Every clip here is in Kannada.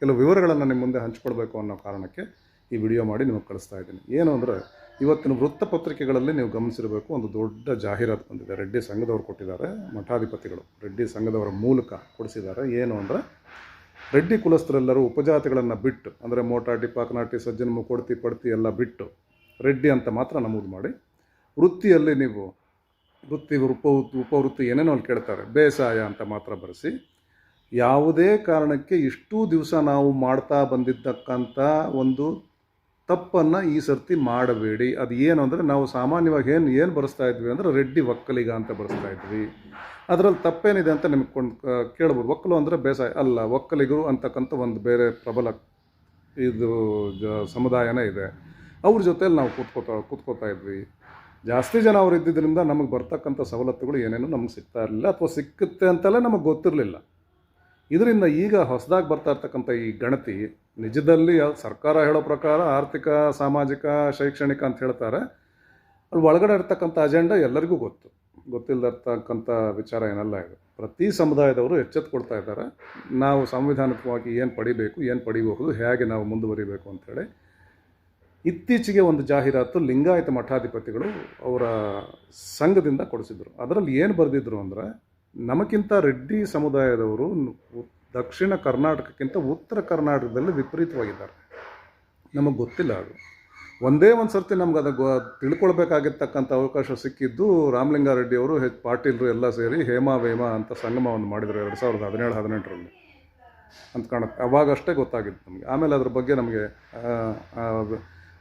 ಕೆಲವು ವಿವರಗಳನ್ನು ನಿಮ್ಮ ಮುಂದೆ ಹಂಚ್ಕೊಳ್ಬೇಕು ಅನ್ನೋ ಕಾರಣಕ್ಕೆ ಈ ವಿಡಿಯೋ ಮಾಡಿ ನಿಮಗೆ ಕಳಿಸ್ತಾ ಇದ್ದೀನಿ. ಏನು ಅಂದರೆ, ಇವತ್ತಿನ ವೃತ್ತಪತ್ರಿಕೆಗಳಲ್ಲಿ ನೀವು ಗಮನಿಸಿರಬೇಕು, ಒಂದು ದೊಡ್ಡ ಜಾಹೀರಾತು ಬಂದಿದೆ. ರೆಡ್ಡಿ ಸಂಘದವರು ಕೊಟ್ಟಿದ್ದಾರೆ, ಮಠಾಧಿಪತಿಗಳು. ರೆಡ್ಡಿ ಸಂಘದವರ ಮೂಲಕ ಕೊಡಿಸಿದ್ದಾರೆ. ಏನು ಅಂದರೆ, ರೆಡ್ಡಿ ಕುಲಸ್ಥರೆಲ್ಲರೂ ಉಪಜಾತಿಗಳನ್ನು ಬಿಟ್ಟು, ಅಂದರೆ ಮೋಟಾಟಿ ಪಾಕನಾಟಿ ಸಜ್ಜನ, ಮುಕೋಡ್ತಿ, ಪಡ್ತಿ ಎಲ್ಲ ಬಿಟ್ಟು, ರೆಡ್ಡಿ ಅಂತ ಮಾತ್ರ ನಮೂದು ಮಾಡಿ, ವೃತ್ತಿಯಲ್ಲಿ ನೀವು ವೃತ್ತಿ ಉಪ, ಉಪವೃತ್ತಿ ಏನೇನೋ ಅಲ್ಲಿ ಕೇಳ್ತಾರೆ, ಬೇಸಾಯ ಅಂತ ಮಾತ್ರ ಬರೆಸಿ ಯಾವುದೇ ಕಾರಣಕ್ಕೆ ಇಷ್ಟೂ ದಿವಸ ನಾವು ಮಾಡ್ತಾ ಬಂದಿದ್ದಕ್ಕಂಥ ಒಂದು ತಪ್ಪನ್ನು ಈ ಸರ್ತಿ ಮಾಡಬೇಡಿ. ಅದು ಏನು ಅಂದರೆ ನಾವು ಸಾಮಾನ್ಯವಾಗಿ ಏನು ಏನು ಬರೆಸ್ತಾ ಇದ್ವಿ ಅಂದರೆ ರೆಡ್ಡಿ ಒಕ್ಕಲಿಗ ಅಂತ ಬರೆಸ್ತಾ ಇದ್ವಿ. ಅದರಲ್ಲಿ ತಪ್ಪೇನಿದೆ ಅಂತ ನಿಮ್ಗೆ ಕೊಂಡು ಕೇಳ್ಬೋದು. ಒಕ್ಕಲು ಅಂದರೆ ಬೇಸಾಯ ಅಲ್ಲ, ಒಕ್ಕಲಿಗರು ಅಂತಕ್ಕಂಥ ಒಂದು ಬೇರೆ ಪ್ರಬಲ ಇದು, ಜ, ಸಮುದಾಯನೇ ಇದೆ. ಅವ್ರ ಜೊತೆಯಲ್ಲಿ ನಾವು ಕೂತ್ಕೋತಾ ಕೂತ್ಕೋತಾ ಇದ್ವಿ. ಜಾಸ್ತಿ ಜನ ಅವ್ರು ಇದ್ದಿದ್ದರಿಂದ ನಮಗೆ ಬರ್ತಕ್ಕಂಥ ಸವಲತ್ತುಗಳು ಏನೇನು ನಮ್ಗೆ ಸಿಗ್ತಾ ಇರಲಿಲ್ಲ. ಅಥವಾ ಸಿಕ್ಕುತ್ತೆ ಅಂತಲೇ ನಮಗೆ ಗೊತ್ತಿರಲಿಲ್ಲ. ಇದರಿಂದ ಈಗ ಹೊಸದಾಗಿ ಬರ್ತಾ ಇರ್ತಕ್ಕಂಥ ಈ ಗಣತಿ ನಿಜದಲ್ಲಿ ಸರ್ಕಾರ ಹೇಳೋ ಪ್ರಕಾರ ಆರ್ಥಿಕ, ಸಾಮಾಜಿಕ, ಶೈಕ್ಷಣಿಕ ಅಂತ ಹೇಳ್ತಾರೆ. ಅಲ್ಲಿ ಒಳಗಡೆ ಇರ್ತಕ್ಕಂಥ ಅಜೆಂಡಾ ಎಲ್ಲರಿಗೂ ಗೊತ್ತು. ಗೊತ್ತಿಲ್ಲದಿರ್ತಕ್ಕಂಥ ವಿಚಾರ ಏನಲ್ಲ ಇದೆ. ಪ್ರತಿ ಸಮುದಾಯದವರು ಎಚ್ಚೆತ್ತುಕೊಳ್ತಾ ಇದ್ದಾರೆ. ನಾವು ಸಂವಿಧಾನಿಕವಾಗಿ ಏನು ಪಡಿಬೇಕು, ಏನು ಪಡಿಬಹುದು, ಹೇಗೆ ನಾವು ಮುಂದುವರಿಬೇಕು ಅಂಥೇಳಿ ಇತ್ತೀಚೆಗೆ ಒಂದು ಜಾಹೀರಾತು ಲಿಂಗಾಯತ ಮಠಾಧಿಪತಿಗಳು ಅವರ ಸಂಘದಿಂದ ಕೊಡಿಸಿದ್ರು. ಅದರಲ್ಲಿ ಏನು ಬರೆದಿದ್ರು ಅಂದರೆ ನಮಗಿಂತ ರೆಡ್ಡಿ ಸಮುದಾಯದವರು ದಕ್ಷಿಣ ಕರ್ನಾಟಕಕ್ಕಿಂತ ಉತ್ತರ ಕರ್ನಾಟಕದಲ್ಲಿ ವಿಪರೀತವಾಗಿದ್ದಾರೆ. ನಮಗೆ ಗೊತ್ತಿಲ್ಲ ಅದು. ಒಂದೇ ಒಂದು ಸರ್ತಿ ನಮ್ಗೆ ಅದು ತಿಳ್ಕೊಳ್ಬೇಕಾಗಿರ್ತಕ್ಕಂಥ ಅವಕಾಶ ಸಿಕ್ಕಿದ್ದು ರಾಮಲಿಂಗಾರೆಡ್ಡಿ ಅವರು, ಹೆಚ್ ಪಾಟೀಲರು ಎಲ್ಲ ಸೇರಿ ಹೇಮಾ ವೇಮ ಅಂತ ಸಂಗಮವನ್ನು ಮಾಡಿದರು ಎರಡು ಸಾವಿರದ ಹದಿನೇಳು, ಹದಿನೆಂಟರಲ್ಲಿ ಅಂತ ಕಾಣುತ್ತೆ. ಅವಾಗಷ್ಟೇ ಗೊತ್ತಾಗಿತ್ತು ನಮಗೆ. ಆಮೇಲೆ ಅದ್ರ ಬಗ್ಗೆ ನಮಗೆ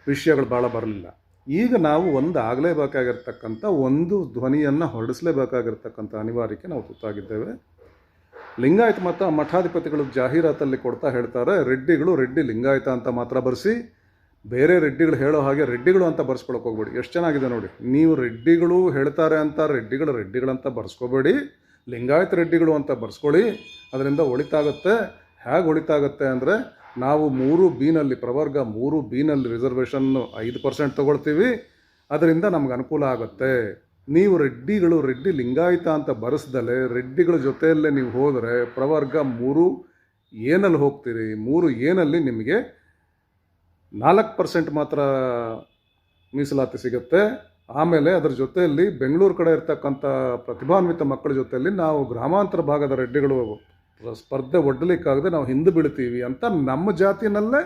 ವಿಷಯಗಳು ಭಾಳ ಬರಲಿಲ್ಲ. ಈಗ ನಾವು ಒಂದು ಆಗಲೇಬೇಕಾಗಿರ್ತಕ್ಕಂಥ ಒಂದು ಧ್ವನಿಯನ್ನು ಹೊರಡಿಸಲೇಬೇಕಾಗಿರ್ತಕ್ಕಂಥ ಅನಿವಾರ್ಯಕ್ಕೆ ನಾವು ತುತ್ತಾಗಿದ್ದೇವೆ. ಲಿಂಗಾಯತ ಮತ ಮಠಾಧಿಪತಿಗಳು ಜಾಹೀರಾತಲ್ಲಿ ಕೊಡ್ತಾ ಹೇಳ್ತಾರೆ, ರೆಡ್ಡಿಗಳು ರೆಡ್ಡಿ ಲಿಂಗಾಯತ ಅಂತ ಮಾತ್ರ ಬರೆಸಿ, ಬೇರೆ ರೆಡ್ಡಿಗಳು ಹೇಳೋ ಹಾಗೆ ರೆಡ್ಡಿಗಳು ಅಂತ ಬರ್ಸ್ಕೊಳಕ್ಕೆ ಹೋಗ್ಬೇಡಿ. ಎಷ್ಟು ಚೆನ್ನಾಗಿದೆ ನೋಡಿ, ನೀವು ರೆಡ್ಡಿಗಳು ಹೇಳ್ತಾರೆ ಅಂತ, ರೆಡ್ಡಿಗಳು ರೆಡ್ಡಿಗಳಂತ ಬರ್ಸ್ಕೋಬೇಡಿ. ಲಿಂಗಾಯತ ರೆಡ್ಡಿಗಳು ಅಂತ ಬರ್ಸ್ಕೊಳ್ಳಿ, ಅದರಿಂದ ಒಳಿತಾಗುತ್ತೆ. ಹೇಗೆ ಒಳಿತಾಗುತ್ತೆ ಅಂದರೆ ನಾವು ಮೂರು ಬೀನಲ್ಲಿ, ಪ್ರವರ್ಗ ಮೂರು ಬೀನಲ್ಲಿ ರಿಸರ್ವೇಷನ್ನು ಐದು ಪರ್ಸೆಂಟ್ ತೊಗೊಳ್ತೀವಿ. ಅದರಿಂದ ನಮ್ಗೆ ಅನುಕೂಲ ಆಗುತ್ತೆ. ನೀವು ರೆಡ್ಡಿಗಳು, ರೆಡ್ಡಿ ಲಿಂಗಾಯಿತ ಅಂತ ಬರೆಸ್ದಲೆ, ರೆಡ್ಡಿಗಳ ಜೊತೆಯಲ್ಲೇ ನೀವು ಹೋದರೆ ಪ್ರವರ್ಗ ಮೂರು ಏನಲ್ಲಿ ಹೋಗ್ತೀರಿ. ಮೂರು ಏನಲ್ಲಿ ನಿಮಗೆ ನಾಲ್ಕು ಪರ್ಸೆಂಟ್ ಮಾತ್ರ ಮೀಸಲಾತಿ ಸಿಗುತ್ತೆ. ಆಮೇಲೆ ಅದರ ಜೊತೆಯಲ್ಲಿ ಬೆಂಗಳೂರು ಕಡೆ ಇರ್ತಕ್ಕಂಥ ಪ್ರತಿಭಾನ್ವಿತ ಮಕ್ಕಳ ಜೊತೆಯಲ್ಲಿ ನಾವು ಗ್ರಾಮಾಂತರ ಭಾಗದ ರೆಡ್ಡಿಗಳು ಸ್ಪರ್ಧೆ ಒಡ್ಡಲಿಕ್ಕಾಗದೆ ನಾವು ಹಿಂದೆ ಬೀಳ್ತೀವಿ ಅಂತ ನಮ್ಮ ಜಾತಿನಲ್ಲೇ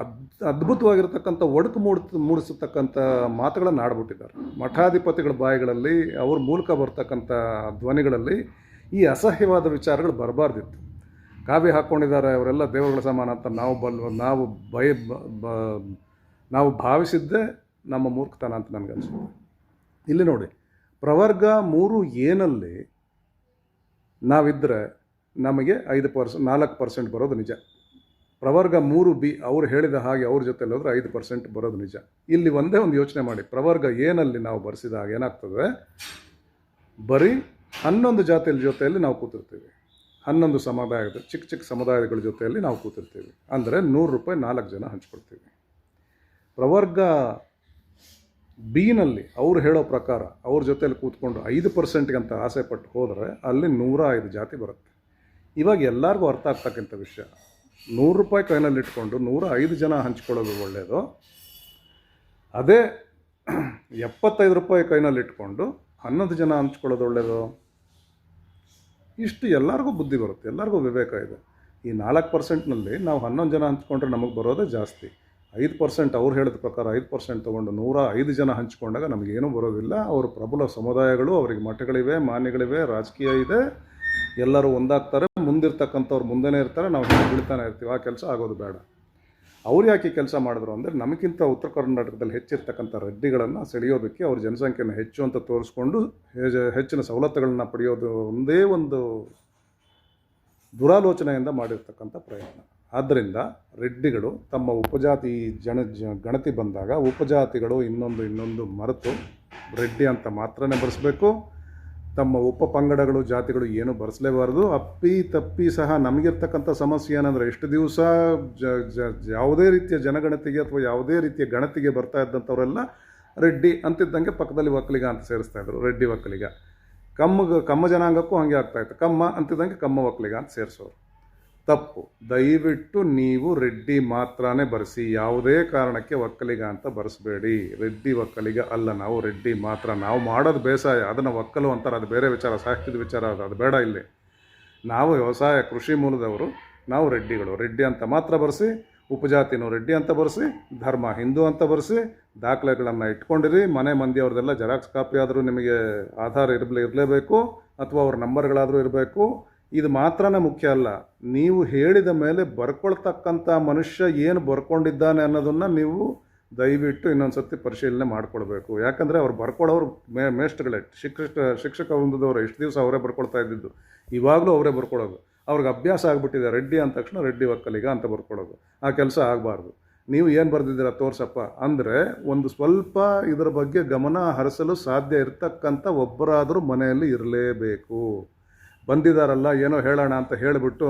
ಅದ್ ಅದ್ಭುತವಾಗಿರ್ತಕ್ಕಂಥ ಒಡಕು ಮೂಡ್ ಮೂಡಿಸತಕ್ಕಂಥ ಮಾತುಗಳನ್ನು ಆಡ್ಬಿಟ್ಟಿದ್ದಾರೆ. ಮಠಾಧಿಪತಿಗಳ ಬಾಯಿಗಳಲ್ಲಿ, ಅವ್ರ ಮೂಲಕ ಬರ್ತಕ್ಕಂಥ ಧ್ವನಿಗಳಲ್ಲಿ ಈ ಅಸಹ್ಯವಾದ ವಿಚಾರಗಳು ಬರಬಾರ್ದಿತ್ತು. ಕಾವ್ಯ ಹಾಕ್ಕೊಂಡಿದ್ದಾರೆ ಅವರೆಲ್ಲ ದೇವರುಗಳ ಸಮಾನ ಅಂತ ನಾವು ಬಲ್, ನಾವು ಭಯ ನಾವು ಭಾವಿಸಿದ್ದೇ ನಮ್ಮ ಮೂರ್ಖತನ ಅಂತ ನನಗನ್ಸುತ್ತೆ ಇಲ್ಲಿ ನೋಡಿ, ಪ್ರವರ್ಗ ಮೂರು ಏನಲ್ಲಿ ನಾವಿದ್ದರೆ ನಮಗೆ ಐದು ಪರ್ಸೆಂಟ್ ನಾಲ್ಕು ಪರ್ಸೆಂಟ್ ಬರೋದು ನಿಜ. ಪ್ರವರ್ಗ ಮೂರು ಬಿ, ಅವರು ಹೇಳಿದ ಹಾಗೆ ಅವ್ರ ಜೊತೆಲಿ ಹೋದ್ರೆ ಐದು ಪರ್ಸೆಂಟ್ ಬರೋದು ನಿಜ. ಇಲ್ಲಿ ಒಂದೇ ಒಂದು ಯೋಚನೆ ಮಾಡಿ. ಪ್ರವರ್ಗ ಏನಲ್ಲಿ ನಾವು ಬರೆಸಿದಾಗ ಏನಾಗ್ತದೆ? ಬರೀ ಹನ್ನೊಂದು ಜಾತಿಯ ಜೊತೆಯಲ್ಲಿ ನಾವು ಕೂತಿರ್ತೀವಿ. ಹನ್ನೊಂದು ಸಮುದಾಯದ, ಚಿಕ್ಕ ಚಿಕ್ಕ ಸಮುದಾಯಗಳ ಜೊತೆಯಲ್ಲಿ ನಾವು ಕೂತಿರ್ತೀವಿ. ಅಂದರೆ ನೂರು ರೂಪಾಯಿ ನಾಲ್ಕು ಜನ ಹಂಚ್ಕೊಡ್ತೀವಿ. ಪ್ರವರ್ಗ ಬಿನಲ್ಲಿ ಅವ್ರು ಹೇಳೋ ಪ್ರಕಾರ ಅವ್ರ ಜೊತೆಯಲ್ಲಿ ಕೂತ್ಕೊಂಡು ಐದು ಪರ್ಸೆಂಟ್ಗೆ ಅಂತ ಆಸೆ ಪಟ್ಟು ಹೋದರೆ ಅಲ್ಲಿ ನೂರ ಐದು ಜಾತಿ ಬರುತ್ತೆ. ಇವಾಗ ಎಲ್ಲರಿಗೂ ಅರ್ಥ ಆಗ್ತಕ್ಕಂಥ ವಿಷಯ. ನೂರು ರೂಪಾಯಿ ಕೈನಲ್ಲಿ ಇಟ್ಕೊಂಡು ನೂರ ಐದು ಜನ ಹಂಚ್ಕೊಳ್ಳೋದು ಒಳ್ಳೆಯದು ಅದೇ ಎಪ್ಪತ್ತೈದು ರೂಪಾಯಿ ಕೈನಲ್ಲಿ ಇಟ್ಕೊಂಡು ಹನ್ನೊಂದು ಜನ ಹಂಚ್ಕೊಳ್ಳೋದು ಒಳ್ಳೆಯದು ಇಷ್ಟು ಎಲ್ಲರಿಗೂ ಬುದ್ಧಿ ಬರುತ್ತೆ, ಎಲ್ಲರಿಗೂ ವಿವೇಕ ಇದೆ. ಈ ನಾಲ್ಕು ಪರ್ಸೆಂಟ್ನಲ್ಲಿ ನಾವು ಹನ್ನೊಂದು ಜನ ಹಂಚ್ಕೊಂಡ್ರೆ ನಮಗೆ ಬರೋದೇ ಜಾಸ್ತಿ. ಐದು ಪರ್ಸೆಂಟ್ ಅವ್ರು ಹೇಳಿದ ಪ್ರಕಾರ ಐದು ಪರ್ಸೆಂಟ್ ತೊಗೊಂಡು ನೂರ ಐದು ಜನ ಹಂಚ್ಕೊಂಡಾಗ ನಮಗೇನೂ ಬರೋದಿಲ್ಲ. ಅವರು ಪ್ರಬಲ ಸಮುದಾಯಗಳು, ಅವರಿಗೆ ಮಠಗಳಿವೆ, ಮಾನ್ಯಗಳಿವೆ, ರಾಜಕೀಯ ಇದೆ. ಎಲ್ಲರೂ ಒಂದಾಗ್ತಾರೆ. ಮುಂದಿರ್ತಕ್ಕಂಥವ್ರು ಮುಂದೆನೇ ಇರ್ತಾರೆ, ನಾವು ಬೀಳ್ತಾನೆ ಇರ್ತೀವಿ. ಆ ಕೆಲಸ ಆಗೋದು ಬೇಡ. ಅವ್ರು ಯಾಕೆ ಕೆಲಸ ಮಾಡಿದ್ರು ಅಂದರೆ, ನಮಗಿಂತ ಉತ್ತರ ಕರ್ನಾಟಕದಲ್ಲಿ ಹೆಚ್ಚಿರ್ತಕ್ಕಂಥ ರೆಡ್ಡಿಗಳನ್ನು ಸೆಳೆಯೋದಕ್ಕೆ ಅವ್ರ ಜನಸಂಖ್ಯೆಯನ್ನು ಹೆಚ್ಚು ಅಂತ ತೋರಿಸ್ಕೊಂಡು ಹೆಚ್ಚಿನ ಸವಲತ್ತುಗಳನ್ನ ಪಡೆಯೋದು ಒಂದೇ ಒಂದು ದುರಾಲೋಚನೆಯಿಂದ ಮಾಡಿರ್ತಕ್ಕಂಥ ಪ್ರಯತ್ನ. ಆದ್ದರಿಂದ ರೆಡ್ಡಿಗಳು ತಮ್ಮ ಉಪಜಾತಿ ಜನ ಗಣತಿ ಬಂದಾಗ ಉಪಜಾತಿಗಳು ಇನ್ನೊಂದು ಇನ್ನೊಂದು ಮರೆತು ರೆಡ್ಡಿ ಅಂತ ಮಾತ್ರನೇ ಬರೆಸ್ಬೇಕು. ತಮ್ಮ ಉಪ ಪಂಗಡಗಳು, ಜಾತಿಗಳು ಏನು ಬರೆಸಲೇಬಾರ್ದು. ಅಪ್ಪಿ ತಪ್ಪಿ ಸಹ ನಮಗಿರ್ತಕ್ಕಂಥ ಸಮಸ್ಯೆ ಏನಂದರೆ ಎಷ್ಟು ದಿವಸ ಯಾವುದೇ ರೀತಿಯ ಜನಗಣತಿಗೆ ಅಥವಾ ಯಾವುದೇ ರೀತಿಯ ಗಣತಿಗೆ ಬರ್ತಾ ಇದ್ದಂಥವರೆಲ್ಲ ರೆಡ್ಡಿ ಅಂತಿದ್ದಂಗೆ ಪಕ್ಕದಲ್ಲಿ ಒಕ್ಕಲಿಗ ಅಂತ ಸೇರಿಸ್ತಾ ಇದ್ರು, ರೆಡ್ಡಿ ಒಕ್ಕಲಿಗ ಕಮ್ಮ ಕಮ್ಮ ಜನಾಂಗಕ್ಕೂ ಹಾಗೆ ಆಗ್ತಾಯಿತ್ತು ಕಮ್ಮ ಅಂತಿದ್ದಂಗೆ ಕಮ್ಮ ಒಕ್ಕಲಿಗ ಅಂತ ಸೇರಿಸೋರು. ತಪ್ಪು. ದಯವಿಟ್ಟು ನೀವು ರೆಡ್ಡಿ ಮಾತ್ರನೇ ಬರೆಸಿ. ಯಾವುದೇ ಕಾರಣಕ್ಕೆ ಒಕ್ಕಲಿಗ ಅಂತ ಬರೆಸಬೇಡಿ. ರೆಡ್ಡಿ ಒಕ್ಕಲಿಗ ಅಲ್ಲ ನಾವು. ರೆಡ್ಡಿ ಮಾತ್ರ ನಾವು ಮಾಡೋದು ಬೇಸಾಯ. ಅದನ್ನು ಒಕ್ಕಲು ಅಂತಾರೆ. ಅದು ಬೇರೆ ವಿಚಾರ, ಸಾಹಿತ್ಯದ ವಿಚಾರ, ಅದು ಅದು ಬೇಡ ಇಲ್ಲಿ. ನಾವು ವ್ಯವಸಾಯ, ಕೃಷಿ ಮೂಲದವರು ನಾವು ರೆಡ್ಡಿಗಳು. ರೆಡ್ಡಿ ಅಂತ ಮಾತ್ರ ಬರೆಸಿ, ಉಪಜಾತಿನೂ ರೆಡ್ಡಿ ಅಂತ ಬರೆಸಿ, ಧರ್ಮ ಹಿಂದೂ ಅಂತ ಬರೆಸಿ, ದಾಖಲೆಗಳನ್ನು ಇಟ್ಕೊಂಡಿರಿ. ಮನೆ ಮಂದಿಯವ್ರದ್ದೆಲ್ಲ ಜೆರಾಕ್ಸ್ ಕಾಪಿ ಆದರೂ ನಿಮಗೆ ಆಧಾರ್ ಇರಲೇ ಇರಲೇಬೇಕು, ಅಥವಾ ಅವ್ರ ನಂಬರ್ಗಳಾದರೂ ಇರಬೇಕು. ಇದು ಮಾತ್ರನೇ ಮುಖ್ಯ ಅಲ್ಲ, ನೀವು ಹೇಳಿದ ಮೇಲೆ ಬರ್ಕೊಳ್ತಕ್ಕಂಥ ಮನುಷ್ಯ ಏನು ಬರ್ಕೊಂಡಿದ್ದಾನೆ ಅನ್ನೋದನ್ನು ನೀವು ದಯವಿಟ್ಟು ಇನ್ನೊಂದು ಸರ್ತಿ ಪರಿಶೀಲನೆ ಮಾಡ್ಕೊಳ್ಬೇಕು. ಯಾಕಂದರೆ ಅವ್ರು ಬರ್ಕೊಳ್ಳೋರು ಮೇ ಮೇಷ್ಟ್ಗಳೇ ಶಿಕ್ಷಕ ಶಿಕ್ಷಕ ವೃಂದದವರು ಎಷ್ಟು ದಿವಸ ಅವರೇ ಬರ್ಕೊಳ್ತಾ ಇದ್ದಿದ್ದು, ಇವಾಗಲೂ ಅವರೇ ಬರ್ಕೊಳ್ಳೋದು ಅವ್ರಿಗೆ ಅಭ್ಯಾಸ ಆಗಿಬಿಟ್ಟಿದೆ, ರೆಡ್ಡಿ ಅಂದ ತಕ್ಷಣ ರೆಡ್ಡಿ ಒಕ್ಕಲಿಗ ಅಂತ ಬರ್ಕೊಳ್ಳೋದು ಆ ಕೆಲಸ ಆಗಬಾರ್ದು. ನೀವು ಏನು ಬರೆದಿದ್ದೀರಾ ತೋರ್ಸಪ್ಪ ಅಂದರೆ ಒಂದು ಸ್ವಲ್ಪ ಇದರ ಬಗ್ಗೆ ಗಮನ ಹರಿಸಲು ಸಾಧ್ಯ ಇರತಕ್ಕಂಥ ಒಬ್ಬರಾದರೂ ಮನೆಯಲ್ಲಿ ಇರಲೇಬೇಕು. ಬಂದಿದ್ದಾರಲ್ಲ ಏನೋ ಹೇಳೋಣ ಅಂತ ಹೇಳಿಬಿಟ್ಟು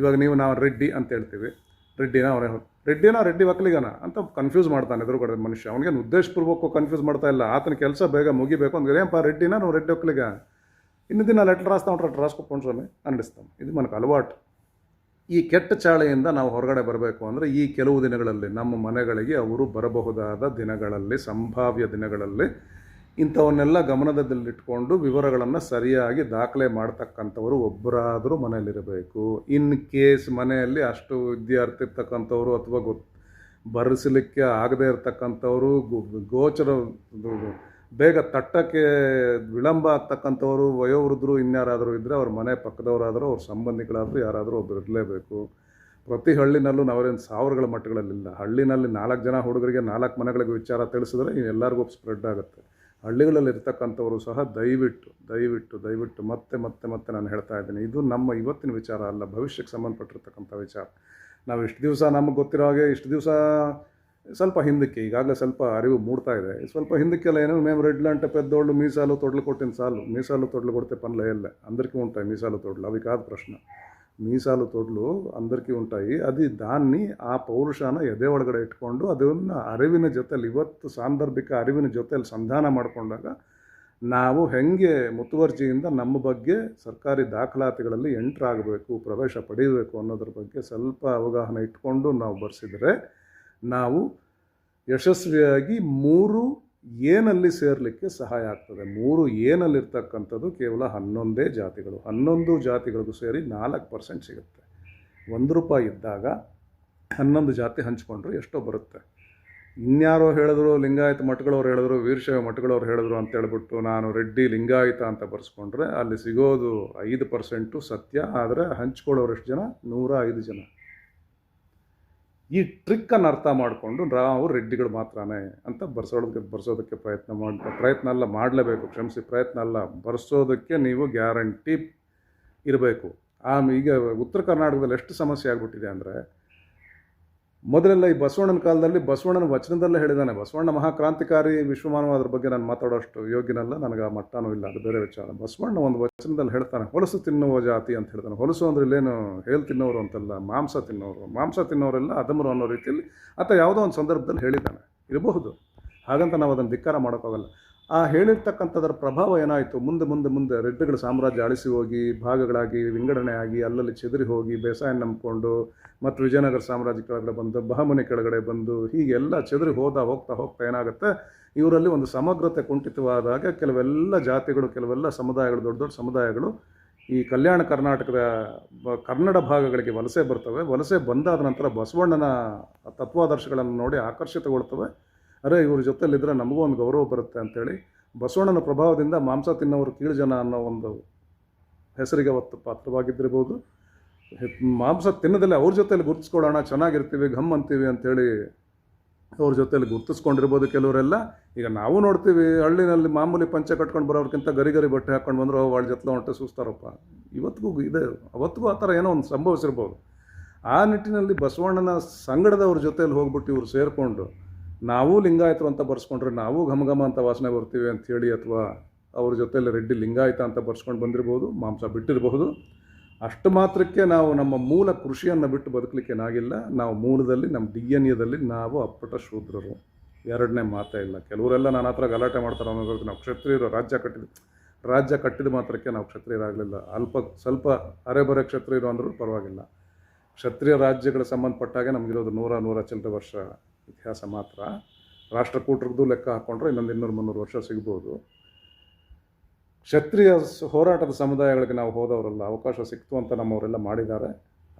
ಇವಾಗ ನೀವು ನಾವು ರೆಡ್ಡಿ ಅಂತ ಹೇಳ್ತೀವಿ. ರೆಡ್ಡಿನ ಅವನೇ ರೆಡ್ಡಿನ ರೆಡ್ಡಿ ಒಕ್ಕಲಿಗನ ಅಂತ ಕನ್ಫ್ಯೂಸ್ ಮಾಡ್ತಾನೆ ಎದುರುಗಡೆ ಮನುಷ್ಯ. ಅವನಿಗೆ ಉದ್ದೇಶಪೂರ್ವಕ್ಕೂ ಕನ್ಫ್ಯೂಸ್ ಮಾಡ್ತಾ ಇಲ್ಲ. ಆತನ ಕೆಲಸ ಬೇಗ ಮುಗಿಬೇಕು ಅಂದ್ರೆ ಏನಪ್ಪ ರೆಡ್ಡಿನ ನಾವು ರೆಡ್ಡಿ ಒಕ್ಕಲಿಗ? ಇನ್ನು ದಿನ ಲೆಟರ್ ರಾಸ್ತಾ ಹೊಂಟ್ರೆ ರಾಸ್ಕೊಕೊಂಡು ಸ್ವಾಮಿ ಅನ್ನಿಸ್ತಾನೆ ಇದು ಮನಕ್ಕೆ ಅಲವಾಟು. ಈ ಕೆಟ್ಟ ಚಾಳೆಯಿಂದ ನಾವು ಹೊರಗಡೆ ಬರಬೇಕು ಅಂದರೆ ಈ ಕೆಲವು ದಿನಗಳಲ್ಲಿ ನಮ್ಮ ಮನೆಗಳಿಗೆ ಅವರು ಬರಬಹುದಾದ ದಿನಗಳಲ್ಲಿ, ಸಂಭಾವ್ಯ ದಿನಗಳಲ್ಲಿ ಇಂಥವನ್ನೆಲ್ಲ ಗಮನದಲ್ಲಿಟ್ಕೊಂಡು ವಿವರಗಳನ್ನು ಸರಿಯಾಗಿ ದಾಖಲೆ ಮಾಡ್ತಕ್ಕಂಥವರು ಒಬ್ಬರಾದರೂ ಮನೆಯಲ್ಲಿರಬೇಕು. ಇನ್ ಕೇಸ್ ಮನೆಯಲ್ಲಿ ಅಷ್ಟು ವಿದ್ಯಾರ್ಥಿ ಇರ್ತಕ್ಕಂಥವ್ರು ಅಥವಾ ಗೊ ಬರೆಸಲಿಕ್ಕೆ ಆಗದೇ ಇರತಕ್ಕಂಥವರು ಗೋಚರ ಬೇಗ ತಟ್ಟಕ್ಕೆ ವಿಳಂಬ ಆಗ್ತಕ್ಕಂಥವ್ರು, ವಯೋವೃದ್ಧರು ಇನ್ಯಾರಾದರೂ ಇದ್ದರೆ ಅವ್ರ ಮನೆ ಪಕ್ಕದವರಾದರೂ ಅವ್ರ ಸಂಬಂಧಿಗಳಾದರೂ ಯಾರಾದರೂ ಒಬ್ಬರು ಇರಲೇಬೇಕು. ಪ್ರತಿ ಹಳ್ಳಿನಲ್ಲೂ ನಾವೇನು ಸಾವಿರಗಳ ಮಟ್ಟಗಳಲ್ಲಿಲ್ಲ. ಹಳ್ಳಿನಲ್ಲಿ ನಾಲ್ಕು ಜನ ಹುಡುಗರಿಗೆ ನಾಲ್ಕು ಮನೆಗಳಿಗೆ ವಿಚಾರ ತಿಳಿಸಿದ್ರೆ ಎಲ್ಲರಿಗೂ ಸ್ಪ್ರೆಡ್ ಆಗುತ್ತೆ. ಹಳ್ಳಿಗಳಲ್ಲಿ ಇರ್ತಕ್ಕಂಥವರು ಸಹ ದಯವಿಟ್ಟು ದಯವಿಟ್ಟು ದಯವಿಟ್ಟು ಮತ್ತೆ ಮತ್ತೆ ಮತ್ತೆ ನಾನು ಹೇಳ್ತಾ ಇದ್ದೀನಿ ಇದು ನಮ್ಮ ಇವತ್ತಿನ ವಿಚಾರ ಅಲ್ಲ ಭವಿಷ್ಯಕ್ಕೆ ಸಂಬಂಧಪಟ್ಟಿರ್ತಕ್ಕಂಥ ವಿಚಾರ ನಾವು ಇಷ್ಟು ದಿವಸ ನಮಗೆ ಗೊತ್ತಿರೋ ಹಾಗೆ ಇಷ್ಟು ದಿವಸ ಸ್ವಲ್ಪ ಹಿಂದಕ್ಕೆ ಈಗಾಗಲೇ ಸ್ವಲ್ಪ ಅರಿವು ಮೂಡ್ತಾ ಇದೆ ಸ್ವಲ್ಪ ಹಿಂದಕ್ಕೆಲ್ಲ ಏನೋ మేము రెడ్లు అంటే పెద్దోళ్ళు మీసాలు తొడలు కొట్టిన చాలు మీసాలు తొడలు కొడితే పనులు వేయలే అందరికీ ఉంటాయి మీసాలు తొడలు అవి కాదు ప్రశ్న మీసాలు తొడలు అందరికీ ఉంటాయి అది దాన్ని ಆ ಪೌರುಷನ ಎದೆ ಒಳಗಡೆ ಇಟ್ಕೊಂಡು ಅದನ್ನು ಅರಿವಿನ ಜೊತೆಲಿ ಇವತ್ತು ಸಾಂದರ್ಭಿಕ ಅರಿವಿನ ಜೊತೆಲಿ ಸಂಧಾನ ಮಾಡಿಕೊಂಡಾಗ ನಾವು ಹೆಂಗೆ ಮುತುವರ್ಜಿಯಿಂದ ನಮ್ಮ ಬಗ್ಗೆ ಸರ್ಕಾರಿ ದಾಖಲಾತಿಗಳಲ್ಲಿ ಎಂಟ್ರ್ ಆಗಬೇಕು ಪ್ರವೇಶ ಪಡೆಯಬೇಕು ಅನ್ನೋದ್ರ ಬಗ್ಗೆ ಸ್ವಲ್ಪ ಅವಗಾಹನ ಇಟ್ಕೊಂಡು ನಾವು ಬರೆಸಿದರೆ ನಾವು ಯಶಸ್ವಿಯಾಗಿ ಮೂರು ಏನಲ್ಲಿ ಸೇರಲಿಕ್ಕೆ ಸಹಾಯ ಆಗ್ತದೆ. ಮೂರು ಏನಲ್ಲಿರ್ತಕ್ಕಂಥದ್ದು ಕೇವಲ ಹನ್ನೊಂದೇ ಜಾತಿಗಳು. ಹನ್ನೊಂದು ಜಾತಿಗಳಿಗೂ ಸೇರಿ ನಾಲ್ಕು ಪರ್ಸೆಂಟ್ ಸಿಗುತ್ತೆ. ಒಂದು ರೂಪಾಯಿ ಇದ್ದಾಗ ಹನ್ನೊಂದು ಜಾತಿ ಹಂಚ್ಕೊಂಡ್ರೆ ಎಷ್ಟೋ ಬರುತ್ತೆ. ಇನ್ಯಾರೋ ಹೇಳಿದ್ರು ಲಿಂಗಾಯತ ಮಠಗಳವ್ರು ಹೇಳಿದ್ರು, ವೀರಶೈವ ಮಠಗಳವ್ರು ಹೇಳಿದ್ರು ಅಂತ ಹೇಳ್ಬಿಟ್ಟು ನಾನು ರೆಡ್ಡಿ ಲಿಂಗಾಯತ ಅಂತ ಬರೆಸ್ಕೊಂಡ್ರೆ ಅಲ್ಲಿ ಸಿಗೋದು ಐದು ಪರ್ಸೆಂಟು ಸತ್ಯ, ಆದರೆ ಹಂಚ್ಕೊಳ್ಳೋರು ಎಷ್ಟು ಜನ? ನೂರ ಐದು ಜನ. ಈ ಟ್ರಿಕ್ಕನ್ನು ಅರ್ಥ ಮಾಡಿಕೊಂಡು ನಾವು ರೆಡ್ಡಿಗಳು ಮಾತ್ರನೇ ಅಂತ ಬರ್ಸೋದಕ್ಕೆ ಬರ್ಸೋದಕ್ಕೆ ಪ್ರಯತ್ನ ಮಾಡಿ, ಪ್ರಯತ್ನ ಎಲ್ಲ ಮಾಡಲೇಬೇಕು, ಕ್ಷಮಿಸಿ, ಪ್ರಯತ್ನ ಅಲ್ಲ. ಬರ್ಸೋದಕ್ಕೆ ನೀವು ಗ್ಯಾರಂಟಿ ಇರಬೇಕು. ಆಮೇಲೆ ಈಗ ಉತ್ತರ ಕರ್ನಾಟಕದಲ್ಲಿ ಎಷ್ಟು ಸಮಸ್ಯೆ ಆಗಿಬಿಟ್ಟಿದೆ ಅಂದರೆ ಮೊದಲೆಲ್ಲ ಈ ಬಸವಣ್ಣನ ಕಾಲದಲ್ಲಿ ಬಸವಣ್ಣನ ವಚನದಲ್ಲೇ ಹೇಳಿದ್ದಾನೆ ಬಸವಣ್ಣ ಮಹಾಕ್ರಾಂತಿಕಾರಿ ವಿಶ್ವಮಾನವ ಅದ್ರ ಬಗ್ಗೆ ನಾನು ಮಾತಾಡೋಷ್ಟು ಯೋಗ್ಯನಲ್ಲ, ನನಗೆ ಆ ಮಟ್ಟನೂ ಇಲ್ಲ, ಅದು ಬೇರೆ ವಿಚಾರ. ಬಸವಣ್ಣ ಒಂದು ವಚನದಲ್ಲಿ ಹೇಳ್ತಾನೆ, ಹೊಲಸು ತಿನ್ನುವ ಜಾತಿ ಅಂತ ಹೇಳ್ತಾನೆ. ಹೊಲಸು ಅಂದ್ರೆ ಇಲ್ಲೇನು ಹೇಳಿ ತಿನ್ನೋರು ಅಂತಲ್ಲ, ಮಾಂಸ ತಿನ್ನೋರು, ಮಾಂಸ ತಿನ್ನೋರೆಲ್ಲ ಅದಮರು ಅನ್ನೋ ರೀತಿಯಲ್ಲಿ ಅಥವಾ ಯಾವುದೋ ಒಂದು ಸಂದರ್ಭದಲ್ಲಿ ಹೇಳಿದ್ದಾನೆ, ಇರಬಹುದು. ಹಾಗಂತ ನಾವು ಅದನ್ನು ಧಿಕ್ಕಾರ ಮಾಡೋಕ್ಕಾಗಲ್ಲ. ಆ ಹೇಳಿರ್ತಕ್ಕಂಥದ್ರ ಪ್ರಭಾವ ಏನಾಯಿತು? ಮುಂದೆ ಮುಂದೆ ಮುಂದೆ ರೆಡ್ಡುಗಳ ಸಾಮ್ರಾಜ್ಯ ಅಳಿಸಿ ಹೋಗಿ, ಭಾಗಗಳಾಗಿ ವಿಂಗಡಣೆ ಆಗಿ ಅಲ್ಲಲ್ಲಿ ಚೆದರಿ ಹೋಗಿ, ಬೇಸಾಯ ನಂಬಿಕೊಂಡು ಮತ್ತು ವಿಜಯನಗರ ಸಾಮ್ರಾಜ್ಯ ಕೆಳಗಡೆ ಬಂದು ಬಹಮನಿ ಕೆಳಗಡೆ ಬಂದು ಹೀಗೆಲ್ಲ ಚದುರಿ ಹೋದ ಹೋಗ್ತಾ ಹೋಗ್ತಾ ಏನಾಗುತ್ತೆ? ಇವರಲ್ಲಿ ಒಂದು ಸಮಗ್ರತೆ ಕುಂಠಿತವಾದಾಗ ಕೆಲವೆಲ್ಲ ಜಾತಿಗಳು, ಕೆಲವೆಲ್ಲ ಸಮುದಾಯಗಳು, ದೊಡ್ಡ ದೊಡ್ಡ ಸಮುದಾಯಗಳು ಈ ಕಲ್ಯಾಣ ಕರ್ನಾಟಕದ ಕನ್ನಡ ಭಾಗಗಳಿಗೆ ವಲಸೆ ಬರ್ತವೆ. ವಲಸೆ ಬಂದಾದ ನಂತರ ಬಸವಣ್ಣನ ತತ್ವಾದರ್ಶಗಳನ್ನು ನೋಡಿ ಆಕರ್ಷಿತಗೊಳ್ತವೆ. ಅರೆ, ಇವ್ರ ಜೊತೆಲಿದ್ದರೆ ನಮಗೂ ಒಂದು ಗೌರವ ಬರುತ್ತೆ ಅಂತೇಳಿ ಬಸವಣ್ಣನ ಪ್ರಭಾವದಿಂದ ಮಾಂಸ ತಿನ್ನೋರು ಕೀಳು ಜನ ಅನ್ನೋ ಒಂದು ಹೆಸರಿಗೆ ಅವತ್ತು ಪಾತ್ರವಾಗಿದ್ದಿರ್ಬೋದು. ಮಾಂಸ ತಿನ್ನದಲ್ಲಿ ಅವ್ರ ಜೊತೆಲಿ ಗುರ್ತಿಸ್ಕೊಳ್ಳೋಣ, ಚೆನ್ನಾಗಿರ್ತೀವಿ, ಘಮ್ ಅಂತೀವಿ ಅಂಥೇಳಿ ಅವ್ರ ಜೊತೆಲಿ ಗುರ್ತಿಸ್ಕೊಂಡಿರ್ಬೋದು ಕೆಲವರೆಲ್ಲ. ಈಗ ನಾವು ನೋಡ್ತೀವಿ ಹಳ್ಳಿನಲ್ಲಿ ಮಾಮೂಲಿ ಪಂಚೆ ಕಟ್ಕೊಂಡು ಬರೋರ್ಕಿಂತ ಗರಿ ಗರಿ ಬಟ್ಟೆ ಹಾಕ್ಕೊಂಡು ಬಂದರು ಅವಳ ಜೊತೆ ಹೊಂಟೆ, ಸೂಸ್ತಾರಪ್ಪ. ಇವತ್ತಿಗೂ ಇದೆ ಅವತ್ತಿಗೂ ಆ ಥರ ಏನೋ ಒಂದು ಸಂಭವಿಸಿರ್ಬೋದು. ಆ ನಿಟ್ಟಿನಲ್ಲಿ ಬಸವಣ್ಣನ ಸಂಗಡದವ್ರ ಜೊತೆಲಿ ಹೋಗ್ಬಿಟ್ಟು ಇವ್ರು ಸೇರಿಕೊಂಡು, ನಾವು ಲಿಂಗಾಯತರು ಅಂತ ಬರ್ಸ್ಕೊಂಡ್ರೆ ನಾವು ಘಮ ಘಮ ಅಂತ ವಾಸನೆ ಬರ್ತೀವಿ ಅಂತ ಹೇಳಿ ಅಥವಾ ಅವ್ರ ಜೊತೆಲಿ ರೆಡ್ಡಿ ಲಿಂಗಾಯತ ಅಂತ ಬರ್ಸ್ಕೊಂಡು ಬಂದಿರ್ಬೋದು, ಮಾಂಸ ಬಿಟ್ಟಿರಬಹುದು ಅಷ್ಟು ಮಾತ್ರಕ್ಕೆ ನಾವು ನಮ್ಮ ಮೂಲ ಕೃಷಿಯನ್ನು ಬಿಟ್ಟು ಬದುಕಲಿಕ್ಕೇನಾಗಿಲ್ಲ ನಾವು ಮೂಲದಲ್ಲಿ, ನಮ್ಮ ಡಿ ಎನ್ ಎದಲ್ಲಿ ನಾವು ಅಪ್ಪಟ ಶೂದ್ರರು. ಎರಡನೇ ಮಾತೇ ಇಲ್ಲ. ಕೆಲವರೆಲ್ಲ ನನ್ನ ಹತ್ರ ಗಲಾಟೆ ಮಾಡ್ತಾರೆ ಅನ್ನೋದಕ್ಕೆ ನಾವು ಕ್ಷತ್ರಿಯರು ರಾಜ್ಯ ಕಟ್ಟಿದ ರಾಜ್ಯ ಕಟ್ಟಿದ ಮಾತ್ರಕ್ಕೆ ನಾವು ಕ್ಷತ್ರಿಯರಾಗಲಿಲ್ಲ ಅಲ್ಪ, ಸ್ವಲ್ಪ ಅರೆಬರೆ ಕ್ಷತ್ರಿಯರು ಅಂದರೂ ಪರವಾಗಿಲ್ಲ. ಕ್ಷತ್ರಿಯ ರಾಜ್ಯಗಳ ಸಂಬಂಧಪಟ್ಟಾಗೆ ನಮಗಿರೋದು ನೂರ ನೂರ ಚಿಲ್ಲರೆ ವರ್ಷ ಇತಿಹಾಸ ಮಾತ್ರ. ರಾಷ್ಟ್ರಕೂಟರದ್ದು ಲೆಕ್ಕ ಹಾಕ್ಕೊಂಡ್ರೆ ಇನ್ನೊಂದು ಇನ್ನೂರು, ಮುನ್ನೂರು ವರ್ಷ ಸಿಗ್ಬೋದು. ಕ್ಷತ್ರಿಯ ಹೋರಾಟದ ಸಮುದಾಯಗಳಿಗೆ ನಾವು ಹೋದವರಲ್ಲ, ಅವಕಾಶ ಸಿಕ್ತು ಅಂತ ನಮ್ಮವರೆಲ್ಲ ಮಾಡಿದ್ದಾರೆ.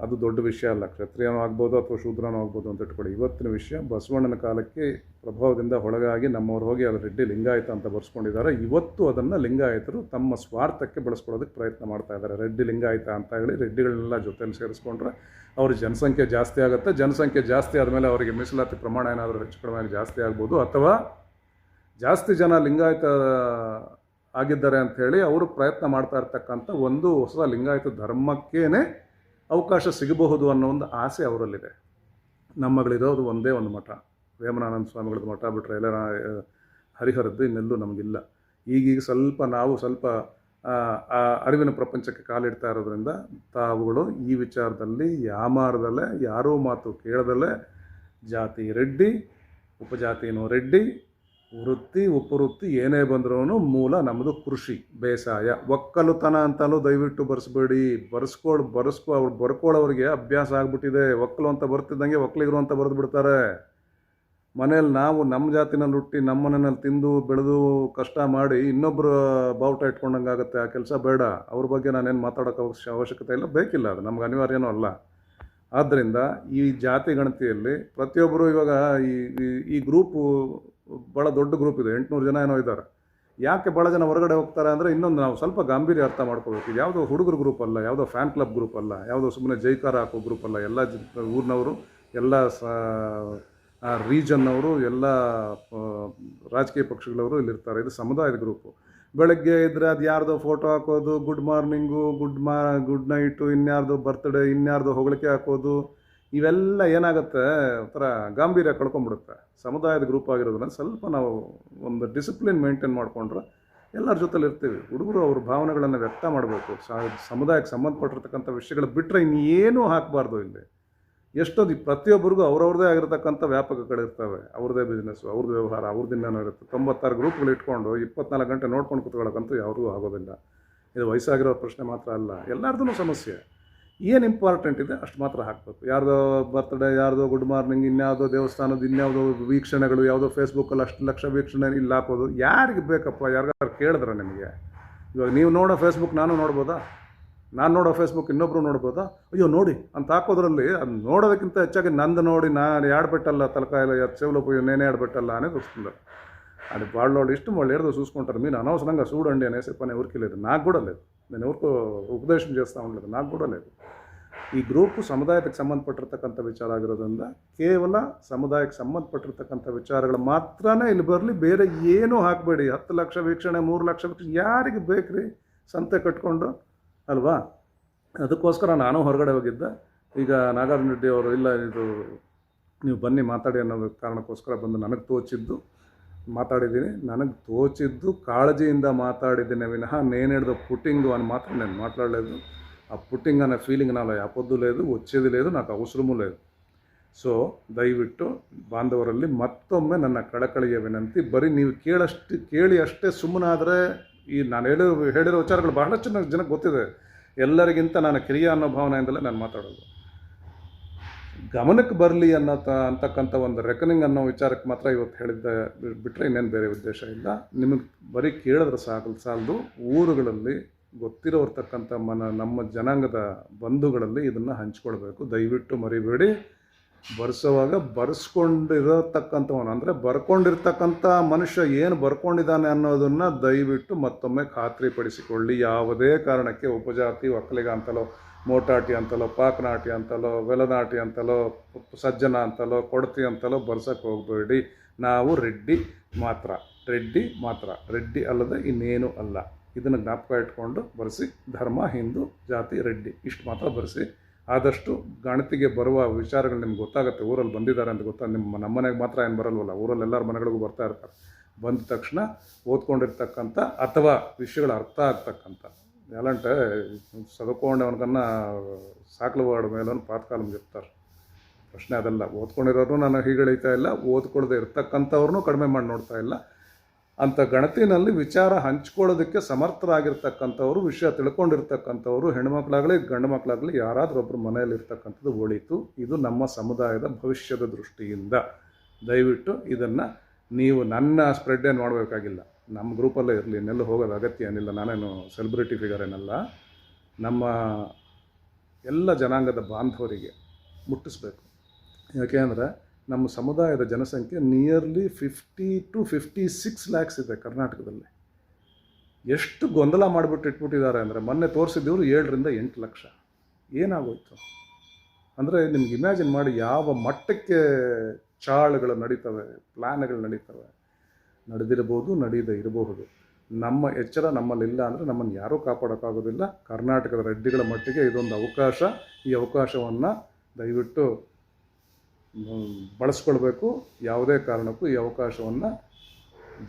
ಅದು ದೊಡ್ಡ ವಿಷಯ ಅಲ್ಲ. ಕ್ಷತ್ರಿಯನೂ ಆಗ್ಬೋದು ಅಥವಾ ಶೂದ್ರನೂ ಆಗ್ಬೋದು ಅಂತ ಇಟ್ಕೊಳ್ಳಿ. ಇವತ್ತಿನ ವಿಷಯ, ಬಸವಣ್ಣನ ಕಾಲಕ್ಕೆ ಪ್ರಭಾವದಿಂದ ಒಳಗಾಗಿ ನಮ್ಮವ್ರು ಹೋಗಿ ಅದರ ರೆಡ್ಡಿ ಲಿಂಗಾಯತ ಅಂತ ಬರ್ಸ್ಕೊಂಡಿದ್ದಾರೆ. ಇವತ್ತು ಅದನ್ನು ಲಿಂಗಾಯತರು ತಮ್ಮ ಸ್ವಾರ್ಥಕ್ಕೆ ಬಳಸ್ಕೊಳ್ಳೋದಕ್ಕೆ ಪ್ರಯತ್ನ ಮಾಡ್ತಾ ಇದ್ದಾರೆ. ರೆಡ್ಡಿ ಲಿಂಗಾಯತ ಅಂತ ಹೇಳಿ ರೆಡ್ಡಿಗಳನ್ನೆಲ್ಲ ಜೊತೆಯಲ್ಲಿ ಸೇರಿಸ್ಕೊಂಡ್ರೆ ಅವ್ರ ಜನಸಂಖ್ಯೆ ಜಾಸ್ತಿ ಆಗುತ್ತೆ. ಜನಸಂಖ್ಯೆ ಜಾಸ್ತಿ ಆದಮೇಲೆ ಅವರಿಗೆ ಮೀಸಲಾತಿ ಪ್ರಮಾಣ ಏನಾದರೂ ಹೆಚ್ಚು ಕಡಿಮೆ ಜಾಸ್ತಿ ಆಗ್ಬೋದು ಅಥವಾ ಜಾಸ್ತಿ ಜನ ಲಿಂಗಾಯತ ಆಗಿದ್ದಾರೆ ಅಂಥೇಳಿ ಅವರು ಪ್ರಯತ್ನ ಮಾಡ್ತಾ ಇರ್ತಕ್ಕಂಥ ಒಂದು ಹೊಸ ಲಿಂಗಾಯತ ಧರ್ಮಕ್ಕೇನೆ ಅವಕಾಶ ಸಿಗಬಹುದು ಅನ್ನೋ ಒಂದು ಆಸೆ ಅವರಲ್ಲಿದೆ. ನಮ್ಮಗಳಿರೋದು ಒಂದೇ ಒಂದು ಮಠ. ವೇಮನಾನಂದ ಸ್ವಾಮಿಗಳದ್ದು ಮಠ ಬಿಟ್ಟರೆ ಎಲ್ಲ ಹರಿಹರದ್ದು ಇನ್ನೆಲ್ಲೂ ನಮಗಿಲ್ಲ. ಈಗೀಗ ಸ್ವಲ್ಪ ನಾವು ಸ್ವಲ್ಪ ಅರಿವಿನ ಪ್ರಪಂಚಕ್ಕೆ ಕಾಲಿಡ್ತಾ ಇರೋದ್ರಿಂದ ತಾವುಗಳು ಈ ವಿಚಾರದಲ್ಲಿ ಯಾಮಾರದಲ್ಲೇ, ಯಾರೂ ಮಾತು ಕೇಳದಲ್ಲೇ ಜಾತಿ ರೆಡ್ಡಿ, ಉಪಜಾತಿನೂ ರೆಡ್ಡಿ ವೃತ್ತಿ, ಉಪವೃತ್ತಿ ಏನೇ ಬಂದ್ರೂ ಮೂಲ ನಮ್ಮದು ಕೃಷಿ, ಬೇಸಾಯ. ಒಕ್ಕಲುತನ ಅಂತಲೂ ದಯವಿಟ್ಟು ಬರೆಸ್ಬೇಡಿ. ಬರ್ಸ್ಕೊಳ್, ಬರೆಸ್ಕೊ, ಅವ್ರು ಬರ್ಕೊಳ್ಳೋರಿಗೆ ಅಭ್ಯಾಸ ಆಗ್ಬಿಟ್ಟಿದೆ. ಒಕ್ಕಲು ಅಂತ ಬರ್ತಿದ್ದಂಗೆ ಒಕ್ಕಲಿಗರು ಅಂತ ಬರೆದು ಬಿಡ್ತಾರೆ ಮನೇಲಿ ನಾವು ನಮ್ಮ ಜಾತಿನಲ್ಲಿ ಹುಟ್ಟಿ ನಮ್ಮ ಮನೆಯಲ್ಲಿ ತಿಂದು, ಬೆಳೆದು, ಕಷ್ಟ ಮಾಡಿ ಇನ್ನೊಬ್ಬರು ಬಾವುಟ ಇಟ್ಕೊಂಡಂಗೆ ಆಗುತ್ತೆ. ಆ ಕೆಲಸ ಬೇಡ. ಅವ್ರ ಬಗ್ಗೆ ನಾನೇನು ಮಾತಾಡೋಕ್ಕೆ ಅವಶ್ಯ, ಅವಶ್ಯಕತೆ ಇಲ್ಲ. ಬೇಕಿಲ್ಲ ಅದು. ನಮ್ಗೆ ಅನಿವಾರ್ಯನೂ ಅಲ್ಲ. ಆದ್ದರಿಂದ ಈ ಜಾತಿ ಗಣತಿಯಲ್ಲಿ ಪ್ರತಿಯೊಬ್ಬರು ಇವಾಗ ಈ, ಈ- ಈ ಗ್ರೂಪು ಭಾಳ ದೊಡ್ಡ ಗ್ರೂಪ್ ಇದೆ, ಎಂಟುನೂರು ಜನ ಏನೋ ಇದ್ದಾರೆ. ಯಾಕೆ ಭಾಳ ಜನ ಹೊರಗಡೆ ಹೋಗ್ತಾರೆ ಅಂದರೆ ಇನ್ನೊಂದು ನಾವು ಸ್ವಲ್ಪ ಗಾಂಭೀರ್ಯ ಅರ್ಥ ಮಾಡ್ಕೋಬೇಕು. ಯಾವುದೋ ಹುಡುಗರ ಗ್ರೂಪ್ ಅಲ್ಲ, ಯಾವುದೋ ಫ್ಯಾನ್ ಕ್ಲಬ್ ಗ್ರೂಪ್ ಅಲ್ಲ, ಯಾವುದೋ ಸುಮ್ಮನೆ ಜೈಕಾರ ಹಾಕೋ ಗ್ರೂಪ್ ಅಲ್ಲ, ಎಲ್ಲ ಊರಿನವರು, ಎಲ್ಲ ಸ ರೀಜನ್ನವರು, ಎಲ್ಲ ರಾಜಕೀಯ ಪಕ್ಷಗಳವರು ಇಲ್ಲಿರ್ತಾರೆ. ಇದು ಸಮುದಾಯದ ಗ್ರೂಪು. ಬೆಳಗ್ಗೆ ಇದ್ದರೆ ಅದು ಯಾರ್ದೋ ಫೋಟೋ ಹಾಕೋದು ಗುಡ್ ಮಾರ್ನಿಂಗು ಗುಡ್ ಮಾ ಗುಡ್ ನೈಟು ಇನ್ಯಾರ್ದೋ ಬರ್ತ್ಡೇ ಇನ್ಯಾರ್ದೋ ಹೊಗಳಿಕೆ ಹಾಕೋದು ಇವೆಲ್ಲ ಏನಾಗುತ್ತೆ, ಒಂಥರ ಗಾಂಭೀರ್ಯ ಕಳ್ಕೊಂಡ್ಬಿಡುತ್ತೆ ಸಮುದಾಯದ ಗ್ರೂಪ್ ಆಗಿರೋದ್ರಿಂದ ಸ್ವಲ್ಪ ನಾವು ಒಂದು ಡಿಸಿಪ್ಲಿನ್ ಮೇಂಟೈನ್ ಮಾಡಿಕೊಂಡ್ರೆ ಎಲ್ಲರ ಜೊತೆಲಿ ಇರ್ತೀವಿ. ಹುಡುಗರು ಅವ್ರ ಭಾವನೆಗಳನ್ನು ವ್ಯಕ್ತ ಮಾಡಬೇಕು. ಸಮುದಾಯಕ್ಕೆ ಸಂಬಂಧಪಟ್ಟಿರ್ತಕ್ಕಂಥ ವಿಷಯಗಳು ಬಿಟ್ಟರೆ ಇನ್ನೇನೂ ಹಾಕಬಾರ್ದು ಇಲ್ಲಿ. ಎಷ್ಟೊಂದು ಪ್ರತಿಯೊಬ್ಬರಿಗೂ ಅವ್ರವ್ರದ್ದೇ ಆಗಿರತಕ್ಕಂಥ ವ್ಯಾಪಕಗಳಿರ್ತವೆ ಅವ್ರದ್ದೇ ಬಿಸ್ನೆಸ್ಸು ಅವ್ರದ್ದು ವ್ಯವಹಾರ ಅವ್ರದ್ದಿನ್ನೇನೋ ಇರುತ್ತೆ. ತೊಂಬತ್ತಾರು ಗ್ರೂಪ್ಗಳು ಇಟ್ಕೊಂಡು ಇಪ್ಪತ್ನಾಲ್ಕು ಗಂಟೆ ನೋಡ್ಕೊಂಡು ಕೂತ್ಕೊಳ್ಳೋಕ್ಕಂತೂ ಯಾರಿಗೂ ಆಗೋದಿಲ್ಲ. ಇದು ವಯಸ್ಸಾಗಿರೋ ಪ್ರಶ್ನೆ ಮಾತ್ರ ಅಲ್ಲ. ಎಲ್ಲರದೂ ಸಮಸ್ಯೆ. ಏನು ಇಂಪಾರ್ಟೆಂಟ್ ಇದೆ ಅಷ್ಟು ಮಾತ್ರ ಹಾಕಬೇಕು ಯಾರ್ದೋ ಬರ್ತ್ಡೇ ಯಾರ್ದೋ ಗುಡ್ ಮಾರ್ನಿಂಗ್ ಇನ್ಯಾವುದೋ ದೇವಸ್ಥಾನದ ಇನ್ಯಾವುದೋ ವೀಕ್ಷಣೆಗಳು ಯಾವುದೋ ಫೇಸ್ಬುಕ್ಕಲ್ಲಿ ಅಷ್ಟು ಲಕ್ಷ ವೀಕ್ಷಣೆ ಇಲ್ಲಿ ಹಾಕೋದು ಯಾರಿಗೆ ಬೇಕಪ್ಪ ಯಾರಿಗಾರು ಕೇಳಿದ್ರೆ ನಿಮಗೆ ಇವಾಗ ನೀವು ನೋಡೋ ಫೇಸ್ಬುಕ್ ನಾನು ನೋಡ್ಬೋದಾ ನಾನು ನೋಡೋ ಫೇಸ್ಬುಕ್ ಇನ್ನೊಬ್ರು ನೋಡ್ಬೋದಾ ಅಯ್ಯೋ ನೋಡಿ ಅಂತ ಹಾಕೋದ್ರಲ್ಲಿ ಅದು ನೋಡೋದಕ್ಕಿಂತ ಹೆಚ್ಚಾಗಿ ನಂದು ನೋಡಿ ನಾನು ಎರಡು ಬೆಟ್ಟಲ್ಲ ತಲಕಾಯಿಲ್ಲ చెవులో పోయి నేనే ఆడబెట్టాలా అనేది వస్తుంది అది వాళ్ళోళ్ళు ఇష్టం వాళ్ళు ఏదో చూసుకుంటారు మీరు అనవసరంగా చూడండి అనేసి పని ఎవరికి లేదు నాకు కూడా లేదు నేను ఎవరికో ఉపదేశం చేస్తూ ఉండలేదు నాకు కూడా లేదు ಈ ಗ್ರೂಪು ಸಮುದಾಯಕ್ಕೆ ಸಂಬಂಧಪಟ್ಟಿರ್ತಕ್ಕಂಥ ವಿಚಾರ ಆಗಿರೋದ್ರಿಂದ ಕೇವಲ ಸಮುದಾಯಕ್ಕೆ ಸಂಬಂಧಪಟ್ಟಿರ್ತಕ್ಕಂಥ ವಿಚಾರಗಳು ಮಾತ್ರನೇ ಇಲ್ಲಿ ಬರಲಿ ಬೇರೆ ಏನೂ ಹಾಕಬೇಡಿ ಹತ್ತು ಲಕ್ಷ ವೀಕ್ಷಣೆ ಮೂರು ಲಕ್ಷ ವೀಕ್ಷಣೆ ಯಾರಿಗೆ ಬೇಕ್ರಿ ಸಂತೆ ಕಟ್ಕೊಂಡು ಅಲ್ವಾ ಅದಕ್ಕೋಸ್ಕರ ನಾನು ಹೊರಗಡೆ ಹೋಗಿದ್ದೆ ಈಗ ನಾಗಾರ್ಜುನ ರೆಡ್ಡಿ ಅವರು ಇಲ್ಲ ಇದು ನೀವು ಬನ್ನಿ ಮಾತಾಡಿ ಅನ್ನೋ ಕಾರಣಕ್ಕೋಸ್ಕರ ಬಂದು ನನಗೆ ತೋಚಿದ್ದು ಮಾತಾಡಿದ್ದೀನಿ. ನನಗೆ ತೋಚಿದ್ದು ಕಾಳಜಿಯಿಂದ ಮಾತಾಡಿದ್ದೀನಿ ವಿನಃ ನೇನು ಹಿಡಿದ ಪುಟ್ಟಿಂಗು ಅನ್ನ ಮಾತ್ರ ನಾನು ಮಾತಾಡಲೇದು. ಆ ಪುಟ್ಟಿಂಗ್ ಅನ್ನೋ ಫೀಲಿಂಗ್ ನಾನು ఆపొద్దు ಲೇದು ಒಚ್ಚೇದು ಲೇದು ನಾಲ್ಕು ಅವಸರಮೂ ಲೇದು. ಸೊ ದಯವಿಟ್ಟು ಬಾಂಧವರಲ್ಲಿ ಮತ್ತೊಮ್ಮೆ ನನ್ನ ಕಳಕಳಿಯ ವಿನಂತಿ, ಬರೀ ನೀವು ಕೇಳಷ್ಟು, ಕೇಳಿ ಅಷ್ಟೇ ಸುಮ್ಮನಾದರೆ ಈ ನಾನು ಹೇಳಿರೋ ಹೇಳಿರೋ ವಿಚಾರಗಳು ಬಹಳಷ್ಟು ನನಗೆ ಜನಕ್ಕೆ ಗೊತ್ತಿದೆ. ಎಲ್ಲರಿಗಿಂತ ನಾನು ಕಿರಿಯ ಅನ್ನೋ ಭಾವನೆಯಿಂದಲೇ ನಾನು ಮಾತಾಡೋದು. ಗಮನಕ್ಕೆ ಬರಲಿ ಅನ್ನೋ ಅಂತಕ್ಕಂಥ ಒಂದು ರೆಕನಿಂಗ್ ಅನ್ನೋ ವಿಚಾರಕ್ಕೆ ಮಾತ್ರ ಇವತ್ತು ಹೇಳಿದ್ದ ಬಿಟ್ಟರೆ ಇನ್ನೇನು ಬೇರೆ ಉದ್ದೇಶ ಇಲ್ಲ. ನಿಮಗೆ ಬರೀ ಕೇಳಿದ್ರೆ ಸಾಕು ಸಾಲದು. ಊರುಗಳಲ್ಲಿ ಗೊತ್ತಿರೋರ್ತಕ್ಕಂಥ ಮನ ನಮ್ಮ ಜನಾಂಗದ ಬಂಧುಗಳಲ್ಲಿ ಇದನ್ನು ಹಂಚ್ಕೊಳ್ಬೇಕು. ದಯವಿಟ್ಟು ಮರಿಬೇಡಿ. ಬರ್ಸೋವಾಗ ಬರ್ಸ್ಕೊಂಡಿರತಕ್ಕಂಥವನು ಅಂದರೆ ಬರ್ಕೊಂಡಿರ್ತಕ್ಕಂಥ ಮನುಷ್ಯ ಏನು ಬರ್ಕೊಂಡಿದ್ದಾನೆ ಅನ್ನೋದನ್ನು ದಯವಿಟ್ಟು ಮತ್ತೊಮ್ಮೆ ಖಾತ್ರಿಪಡಿಸಿಕೊಳ್ಳಿ. ಯಾವುದೇ ಕಾರಣಕ್ಕೆ ಉಪಜಾತಿ, ಒಕ್ಕಲಿಗ ಅಂತಲೋ ಮೋಟಾಟಿ ಅಂತಲೋ, ಪಾಕನಾಟಿ ಅಂತಲೋ, ವೆಲನಾಟಿ ಅಂತಲೋ, ಸಜ್ಜನ ಅಂತಲೋ, ಕೊಡತಿ ಅಂತಲೋ ಬರ್ಸಕ್ಕೆ ಹೋಗಬೇಡಿ. ನಾವು ರೆಡ್ಡಿ ಮಾತ್ರ ರೆಡ್ಡಿ ಮಾತ್ರ. ರೆಡ್ಡಿ ಅಲ್ಲದೆ ಇನ್ನೇನು ಅಲ್ಲ. ಇದನ್ನು ಜ್ಞಾಪಕ ಇಟ್ಕೊಂಡು ಬರೆಸಿ, ಧರ್ಮ, ಹಿಂದೂ, ಜಾತಿ, ರೆಡ್ಡಿ, ಇಷ್ಟು ಮಾತ್ರ ಬರೆಸಿ. ಆದಷ್ಟು ಗಣತಿಗೆ ಬರುವ ವಿಚಾರಗಳು ನಿಮ್ಗೆ ಗೊತ್ತಾಗುತ್ತೆ, ಊರಲ್ಲಿ ಬಂದಿದ್ದಾರೆ ಅಂತ ಗೊತ್ತಾ? ನಿಮ್ಮ ನಮ್ಮ ಮನೆಗೆ ಮಾತ್ರ ಏನು ಬರಲ್ವಲ್ಲ? ಊರಲ್ಲಿ ಎಲ್ಲರ ಮನೆಗಳಿಗೂ ಬರ್ತಾ ಇರ್ತಾರೆ. ಬಂದ ತಕ್ಷಣ ಓದ್ಕೊಂಡಿರ್ತಕ್ಕಂಥ ಅಥವಾ ವಿಷಯಗಳು ಅರ್ಥ ಆಗ್ತಕ್ಕಂಥ ఎలాంటే చదువుకోండేవనికన్నా ಸಾಕಲು ವಾಡು ಮೇಲೊಂದು ಪಾತಕಾಲಂ చెప్తారు ಪ್ರಶ್ನೆ ಅದಲ್ಲ ಓದ್ಕೊಂಡಿರೋರು ನಾನು ಹೀಗಳೈತಾ ಇಲ್ಲ ಓದ್ಕೊಳ್ಳದೆ ಇರ್ತಕ್ಕಂಥವ್ರನ್ನೂ ಕಡಿಮೆ ಮಾಡಿ ನೋಡ್ತಾ ಇಲ್ಲ ಅಂಥ ಗಣತಿನಲ್ಲಿ ವಿಚಾರ ಹಂಚ್ಕೊಳ್ಳೋದಕ್ಕೆ ಸಮರ್ಥರಾಗಿರ್ತಕ್ಕಂಥವ್ರು ವಿಷಯ ತಿಳ್ಕೊಂಡಿರ್ತಕ್ಕಂಥವ್ರು ಹೆಣ್ಮಕ್ಳಾಗಲಿ ಗಂಡು ಮಕ್ಕಳಾಗಲಿ ಯಾರಾದರೂ ಒಬ್ಬರು ಮನೆಯಲ್ಲಿ ಇರ್ತಕ್ಕಂಥದ್ದು ಒಳಿತು ಇದು ನಮ್ಮ ಸಮುದಾಯದ ಭವಿಷ್ಯದ ದೃಷ್ಟಿಯಿಂದ ದಯವಿಟ್ಟು ಇದನ್ನು ನೀವು ನನ್ನ ಸ್ಪ್ರೆಡ್ ಏನು ಮಾಡಬೇಕಾಗಿಲ್ಲ ನಮ್ಮ ಗ್ರೂಪಲ್ಲೇ ಇರಲಿ, ಇನ್ನೆಲ್ಲೂ ಹೋಗೋದು ಅಗತ್ಯ ಏನಿಲ್ಲ. ನಾನೇನು ಸೆಲೆಬ್ರಿಟಿ ಫಿಗರ್ ಏನಲ್ಲ. ನಮ್ಮ ಎಲ್ಲ ಜನಾಂಗದ ಬಾಂಧವರಿಗೆ ಮುಟ್ಟಿಸ್ಬೇಕು. ಯಾಕೆಂದರೆ ನಮ್ಮ ಸಮುದಾಯದ ಜನಸಂಖ್ಯೆ nearly fifty to fifty six lakhs ಇದೆ ಕರ್ನಾಟಕದಲ್ಲಿ. ಎಷ್ಟು ಗೊಂದಲ ಮಾಡಿಬಿಟ್ಟು ಇಟ್ಬಿಟ್ಟಿದ್ದಾರೆ ಅಂದರೆ ಮೊನ್ನೆ ತೋರಿಸಿದ್ದವರು ಏಳರಿಂದ ಎಂಟು ಲಕ್ಷ. ಏನಾಗೋಯ್ತು? ಅಂದರೆ ನಿಮ್ಗೆ ಇಮ್ಯಾಜಿನ್ ಮಾಡಿ ಯಾವ ಮಟ್ಟಕ್ಕೆ ಚಾಳುಗಳು ನಡೀತವೆ ಪ್ಲ್ಯಾನ್ಗಳು ನಡೀತವೆ. ನಡೆದಿರಬಹುದು, ನಡೆಯದೇ ಇರಬಹುದು. ನಮ್ಮ ಎಚ್ಚರ ನಮ್ಮಲ್ಲಿಲ್ಲ ಅಂದರೆ ನಮ್ಮನ್ನು ಯಾರೂ ಕಾಪಾಡೋಕ್ಕಾಗೋದಿಲ್ಲ. ಕರ್ನಾಟಕದ ರೆಡ್ಡಿಗಳ ಮಟ್ಟಿಗೆ ಇದೊಂದು ಅವಕಾಶ. ಈ ಅವಕಾಶವನ್ನು ದಯವಿಟ್ಟು ಬಳಸ್ಕೊಳ್ಬೇಕು. ಯಾವುದೇ ಕಾರಣಕ್ಕೂ ಈ ಅವಕಾಶವನ್ನು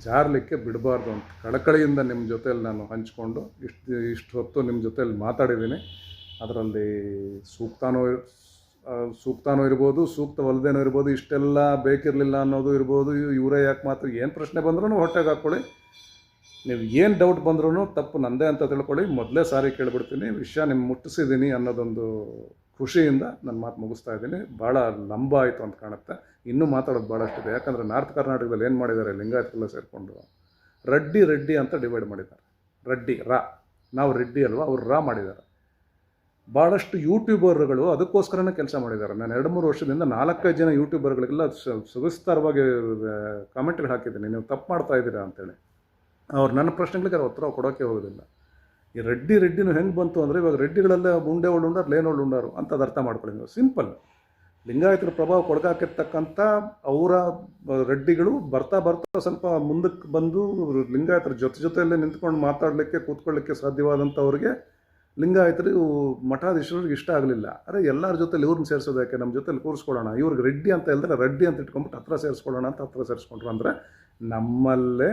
ಜಾರಲಿಕ್ಕೆ ಬಿಡಬಾರ್ದು ಅಂತ ಕಳಕಳಿಯಿಂದ ನಿಮ್ಮ ಜೊತೆಯಲ್ಲಿ ನಾನು ಹಂಚಿಕೊಂಡು ಇಷ್ಟು ಇಷ್ಟು ಹೊತ್ತು ನಿಮ್ಮ ಜೊತೆಯಲ್ಲಿ ಮಾತಾಡಿದ್ದೀನಿ. ಅದರಲ್ಲಿ ಸೂಕ್ತನೋ ಸೂಕ್ತನೋ ಇರ್ಬೋದು, ಸೂಕ್ತವಲ್ಲದೇನೋ ಇರ್ಬೋದು, ಇಷ್ಟೆಲ್ಲ ಬೇಕಿರಲಿಲ್ಲ ಅನ್ನೋದು ಇರ್ಬೋದು, ಇವ್- ಇವರೇ ಯಾಕೆ ಮಾತ್ರ ಏನು ಪ್ರಶ್ನೆ ಬಂದ್ರೂ ಹೊಟ್ಟೆಗೆ ಹಾಕ್ಕೊಳ್ಳಿ. ನೀವು ಏನು ಡೌಟ್ ಬಂದ್ರೂ ತಪ್ಪು ನಂದೇ ಅಂತ ತಿಳ್ಕೊಳ್ಳಿ. ಮೊದಲೇ ಸಾರಿ ಕೇಳಿಬಿಡ್ತೀನಿ. ವಿಷಯ ನಿಮ್ಮ ಮುಟ್ಟಿಸಿದ್ದೀನಿ ಅನ್ನೋದೊಂದು ಖುಷಿಯಿಂದ ನನ್ನ ಮಾತು ಮುಗಿಸ್ತಾ ಇದ್ದೀನಿ. ಭಾಳ ಲಂಬ ಆಯಿತು ಅಂತ ಕಾಣುತ್ತೆ. ಇನ್ನೂ ಮಾತಾಡೋದು ಭಾಳಷ್ಟಿದೆ. ಯಾಕಂದರೆ ನಾರ್ತ್ ಕರ್ನಾಟಕದಲ್ಲಿ ಏನು ಮಾಡಿದ್ದಾರೆ ಲಿಂಗಾಯತಲ್ಲ ಸೇರಿಕೊಂಡು. ರೆಡ್ಡಿ ರೆಡ್ಡಿ ಅಂತ ಡಿವೈಡ್ ಮಾಡಿದ್ದಾರೆ. ರೆಡ್ಡಿ, ರಾ. ನಾವು ರೆಡ್ಡಿ ಅಲ್ವಾ? ಅವ್ರು ರಾ ಮಾಡಿದ್ದಾರೆ. ಭಾಳಷ್ಟು ಯೂಟ್ಯೂಬರ್ಗಳು ಅದಕ್ಕೋಸ್ಕರನೇ ಕೆಲಸ ಮಾಡಿದ್ದಾರೆ. ನಾನು ಎರಡು ಮೂರು ವರ್ಷದಿಂದ ನಾಲ್ಕೈದು ಜನ ಯೂಟ್ಯೂಬರ್ಗಳಿಗೆಲ್ಲ ಸವಿಸ್ತಾರವಾಗಿ ಕಾಮೆಂಟ್ಗಳು ಹಾಕಿದ್ದೀನಿ. ನೀವು ತಪ್ಪು ಮಾಡ್ತಾ ಇದ್ದೀರಾ ಅಂತೇಳಿ. ಅವ್ರು ನನ್ನ ಪ್ರಶ್ನೆಗಳಿಗೆ ಅವ್ರ ಉತ್ತರ ಕೊಡೋಕ್ಕೆ ಹೋಗೋದಿಲ್ಲ. ಈ ರೆಡ್ಡಿ ರೆಡ್ಡಿನೂ ಹೆಂಗೆ ಬಂತು ಅಂದರೆ ಇವಾಗ ರೆಡ್ಡಿಗಳಲ್ಲೇ ಉಂಡೆ ಒಳ್ಳು ಉಂಡಾರು ಲೇನೋಳು ಉಂಡಾರು ಅಂತ ಅದು ಅರ್ಥ ಮಾಡ್ಕೊಳ್ಳಿ ನೀವು. ಸಿಂಪಲ್. ಲಿಂಗಾಯತರ ಪ್ರಭಾವ ಕೊಡಗಾಕಿರ್ತಕ್ಕಂಥ ಅವರ ರೆಡ್ಡಿಗಳು ಬರ್ತಾ ಬರ್ತಾ ಸ್ವಲ್ಪ ಮುಂದಕ್ಕೆ ಬಂದು ಲಿಂಗಾಯತರ ಜೊತೆ ಜೊತೆಯಲ್ಲೇ ನಿಂತ್ಕೊಂಡು ಮಾತಾಡಲಿಕ್ಕೆ, ಕೂತ್ಕೊಳ್ಳಿಕ್ಕೆ ಸಾಧ್ಯವಾದಂಥವ್ರಿಗೆ ಲಿಂಗಾಯತರು ಮಠಾಧೀಶರಿಗೆ ಇಷ್ಟ ಆಗಲಿಲ್ಲ. ಅರೆ ಎಲ್ಲರ ಜೊತೆಲಿ ಇವ್ರನ್ನ ಸೇರಿಸೋದಕ್ಕೆ ನಮ್ಮ ಜೊತೆಲಿ ಕೂರಿಸ್ಕೊಳ್ಳೋಣ ಇವ್ರಿಗೆ ರೆಡ್ಡಿ ಅಂತ ಹೇಳಿದ್ರೆ ರೆಡ್ಡಿ ಅಂತ ಇಟ್ಕೊಂಬಿಟ್ಟು ಹತ್ರ ಸೇರಿಸ್ಕೊಳ್ಳೋಣ ಅಂತ ಹತ್ರ ಸೇರಿಸ್ಕೊಂಡ್ರು ಅಂದರೆ ನಮ್ಮಲ್ಲೇ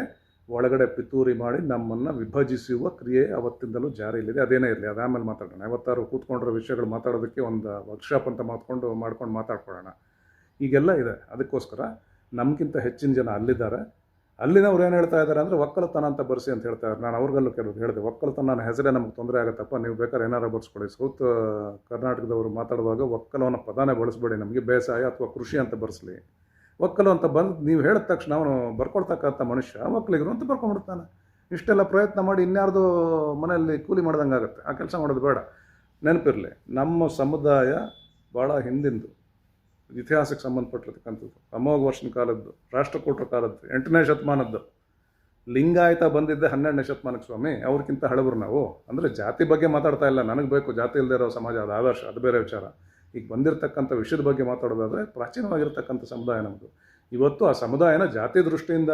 ಒಳಗಡೆ ಪಿತೂರಿ ಮಾಡಿ ನಮ್ಮನ್ನು ವಿಭಜಿಸುವ ಕ್ರಿಯೆ ಅವತ್ತಿಂದಲೂ ಜಾರಿಯಲ್ಲಿದೆ ಅದೇನೇ ಇರಲಿ, ಅದು ಅದಾಮೇಲೆ ಮಾತಾಡೋಣ. ಯಾವತ್ತಾರು ಕೂತ್ಕೊಂಡಿರೋ ವಿಷಯಗಳು ಮಾತಾಡೋದಕ್ಕೆ ಒಂದು ವರ್ಕ್ಶಾಪ್ ಅಂತ ಮಾತ್ಕೊಂಡು ಮಾಡ್ಕೊಂಡು ಮಾತಾಡ್ಕೊಳ್ಳೋಣ. ಈಗೆಲ್ಲ ಇದೆ. ಅದಕ್ಕೋಸ್ಕರ ನಮಗಿಂತ ಹೆಚ್ಚಿನ ಜನ ಅಲ್ಲಿದ್ದಾರೆ. ಅಲ್ಲಿನವ್ರು ಏನು ಹೇಳ್ತಾ ಇದ್ದಾರೆ ಅಂದರೆ ಒಕ್ಕಲತನ ಅಂತ ಬರ್ಸಿ ಅಂತ ಹೇಳ್ತಾ ಇದ್ದಾರೆ ನಾನು ಅವ್ರಿಗಲ್ಲೂ ಕೆಲವು ಹೇಳಿದೆ ಒಕ್ಕಲತನ ಹೆಸರೇ ನಮಗೆ ತೊಂದರೆ ಆಗುತ್ತಪ್ಪ ನೀವು ಬೇಕಾದ್ರೆ ಏನಾರು ಬರ್ಸ್ಕೊಳ್ಳಿ ಸೌತ್ ಕರ್ನಾಟಕದವರು ಮಾತಾಡುವಾಗ ಒಕ್ಕಲವನ್ನು ಪದಾನೇ ಬಳಸಬೇಡಿ. ನಮಗೆ ಬೇಸಾಯ ಅಥವಾ ಕೃಷಿ ಅಂತ ಬರೆಸಲಿ. ಒಕ್ಕಲು ಅಂತ ಬಂದು ನೀವು ಹೇಳಿದ ತಕ್ಷಣ ಅವನು ಬರ್ಕೊಳ್ತಕ್ಕಂಥ ಮನುಷ್ಯ, ಒಕ್ಕಲಿಗರು ಅಂತ ಬರ್ಕೊಂಡ್ಬಿಡ್ತಾನೆ. ಇಷ್ಟೆಲ್ಲ ಪ್ರಯತ್ನ ಮಾಡಿ ಇನ್ಯಾರ್ದು ಮನೆಯಲ್ಲಿ ಕೂಲಿ ಮಾಡ್ದಂಗೆ ಆಗುತ್ತೆ ಆ ಕೆಲಸ ಮಾಡೋದು ಬೇಡ. ನೆನಪಿರಲಿ, ನಮ್ಮ ಸಮುದಾಯ ಭಾಳ ಹಿಂದಿಂದು. ಇತಿಹಾಸಕ್ಕೆ ಸಂಬಂಧಪಟ್ಟಿರ್ತಕ್ಕಂಥದ್ದು. ಅಮೋಘ ವರ್ಷನ ಕಾಲದ್ದು, ರಾಷ್ಟ್ರಕೂಟರ ಕಾಲದ್ದು, ಎಂಟನೇ ಶತಮಾನದ್ದು. ಲಿಂಗಾಯತ ಬಂದಿದ್ದೆ ಹನ್ನೆರಡನೇ ಶತಮಾನಕ್ಕೆ ಸ್ವಾಮಿ ಅವ್ರಿಗಿಂತ ಹಳಬರು ನಾವು. ಅಂದರೆ ಜಾತಿ ಬಗ್ಗೆ ಮಾತಾಡ್ತಾ ಇಲ್ಲ. ನನಗೆ ಬೇಕು, ಜಾತಿ ಇಲ್ಲದೆ ಇರೋ ಸಮಾಜ, ಅದು ಆದರ್ಶ, ಅದು ಬೇರೆ ವಿಚಾರ. ಈಗ ಬಂದಿರತಕ್ಕಂಥ ವಿಷಯದ ಬಗ್ಗೆ ಮಾತಾಡೋದಾದರೆ ಪ್ರಾಚೀನವಾಗಿರ್ತಕ್ಕಂಥ ಸಮುದಾಯ ನಮ್ಮದು ಇವತ್ತು ಆ ಸಮುದಾಯನ ಜಾತಿ ದೃಷ್ಟಿಯಿಂದ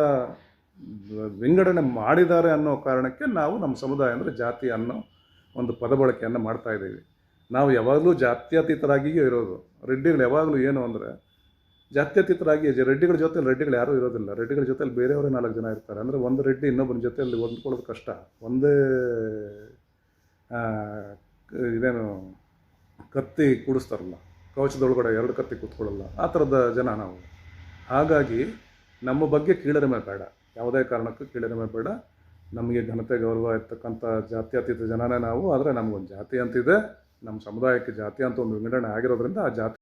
ವಿಂಗಡಣೆ ಮಾಡಿದ್ದಾರೆ ಅನ್ನೋ ಕಾರಣಕ್ಕೆ ನಾವು ನಮ್ಮ ಸಮುದಾಯ ಅಂದರೆ ಜಾತಿ ಅನ್ನೋ ಒಂದು ಪದ ಬಳಕೆಯನ್ನು ಮಾಡ್ತಾ ಇದ್ದೀವಿ. ನಾವು ಯಾವಾಗಲೂ ಜಾತ್ಯತೀತರಾಗಿಯೇ ಇರೋದು. ರೆಡ್ಡಿಗಳು ಯಾವಾಗಲೂ ಏನು ಅಂದರೆ ಜಾತ್ಯತೀತರಾಗಿ ರೆಡ್ಡಿಗಳ ಜೊತೆ ರೆಡ್ಡಿಗಳು ಯಾರೂ ಇರೋದಿಲ್ಲ. ರೆಡ್ಡಿಗಳ ಜೊತೆಲಿ ಬೇರೆಯವರೇ ನಾಲ್ಕು ಜನ ಇರ್ತಾರೆ. ಅಂದರೆ ಒಂದು ರೆಡ್ಡಿ ಇನ್ನೊಬ್ಬನ ಜೊತೆಯಲ್ಲಿ ಹೊಂದ್ಕೊಳ್ಳೋದು ಕಷ್ಟ. ಒಂದೇ ಇದೇನು, ಕತ್ತಿ ಕೂಡಿಸ್ತಾರಲ್ಲ, ಕವಚದೊಳಗಡೆ ಎರಡು ಕತ್ತಿ ಕೂತ್ಕೊಳ್ಳಲ್ಲ. ಆ ಥರದ ಜನ ನಾವು. ಹಾಗಾಗಿ ನಮ್ಮ ಬಗ್ಗೆ ಕೀಳರಿಮೆ ಬೇಡ. ಯಾವುದೇ ಕಾರಣಕ್ಕೂ ಕೀಳರಿಮೆ ಬೇಡ. ನಮಗೆ ಘನತೆ ಗೌರವ ಇರ್ತಕ್ಕಂಥ ಜಾತ್ಯತೀತ ಜನನೇ ನಾವು. ಆದರೆ ನಮಗೊಂದು ಜಾತಿ ಅಂತಿದೆ. ನಮ್ಮ ಸಮುದಾಯಕ್ಕೆ ಜಾತಿ ಅಂತ ಒಂದು ವಿಂಗಡಣೆ ಆಗಿರೋದ್ರಿಂದ ಆ ಜಾತಿ